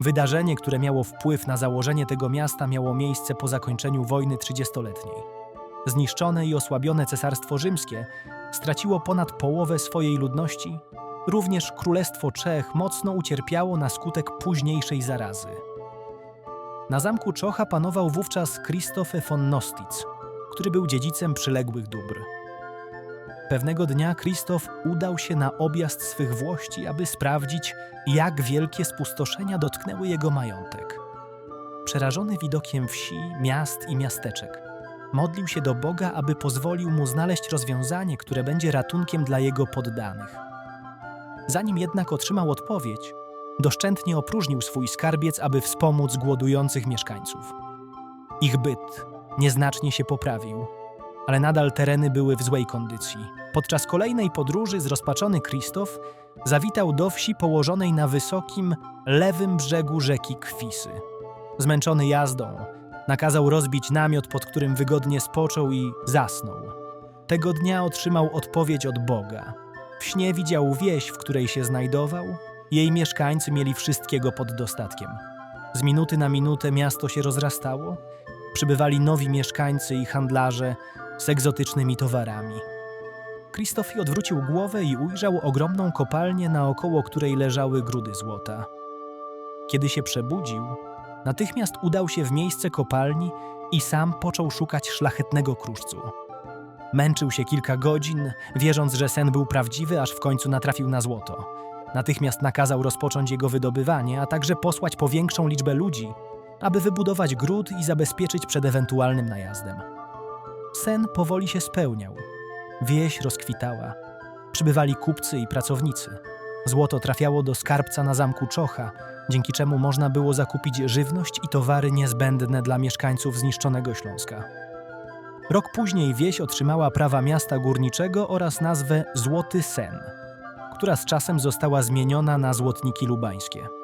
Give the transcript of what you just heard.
Wydarzenie, które miało wpływ na założenie tego miasta, miało miejsce po zakończeniu wojny trzydziestoletniej. Zniszczone i osłabione Cesarstwo Rzymskie straciło ponad połowę swojej ludności, również Królestwo Czech mocno ucierpiało na skutek późniejszej zarazy. Na zamku Czocha panował wówczas Krzysztof von Nostitz, który był dziedzicem przyległych dóbr. Pewnego dnia Krzysztof udał się na objazd swych włości, aby sprawdzić, jak wielkie spustoszenia dotknęły jego majątek. Przerażony widokiem wsi, miast i miasteczek, modlił się do Boga, aby pozwolił mu znaleźć rozwiązanie, które będzie ratunkiem dla jego poddanych. Zanim jednak otrzymał odpowiedź, doszczętnie opróżnił swój skarbiec, aby wspomóc głodujących mieszkańców. Ich byt nieznacznie się poprawił, ale nadal tereny były w złej kondycji. Podczas kolejnej podróży zrozpaczony Krzysztof zawitał do wsi położonej na wysokim, lewym brzegu rzeki Kwisy. Zmęczony jazdą, nakazał rozbić namiot, pod którym wygodnie spoczął i zasnął. Tego dnia otrzymał odpowiedź od Boga. W śnie widział wieś, w której się znajdował. Jej mieszkańcy mieli wszystkiego pod dostatkiem. Z minuty na minutę miasto się rozrastało. Przybywali nowi mieszkańcy i handlarze z egzotycznymi towarami. Krzysztofi odwrócił głowę i ujrzał ogromną kopalnię, naokoło której leżały grudy złota. Kiedy się przebudził, natychmiast udał się w miejsce kopalni i sam począł szukać szlachetnego kruszcu. Męczył się kilka godzin, wierząc, że sen był prawdziwy, aż w końcu natrafił na złoto. Natychmiast nakazał rozpocząć jego wydobywanie, a także posłać po większą liczbę ludzi, aby wybudować gród i zabezpieczyć przed ewentualnym najazdem. Sen powoli się spełniał. Wieś rozkwitała. Przybywali kupcy i pracownicy. Złoto trafiało do skarbca na zamku Czocha, dzięki czemu można było zakupić żywność i towary niezbędne dla mieszkańców zniszczonego Śląska. Rok później wieś otrzymała prawa miasta górniczego oraz nazwę Złoty Sen, która z czasem została zmieniona na Złotniki Lubańskie.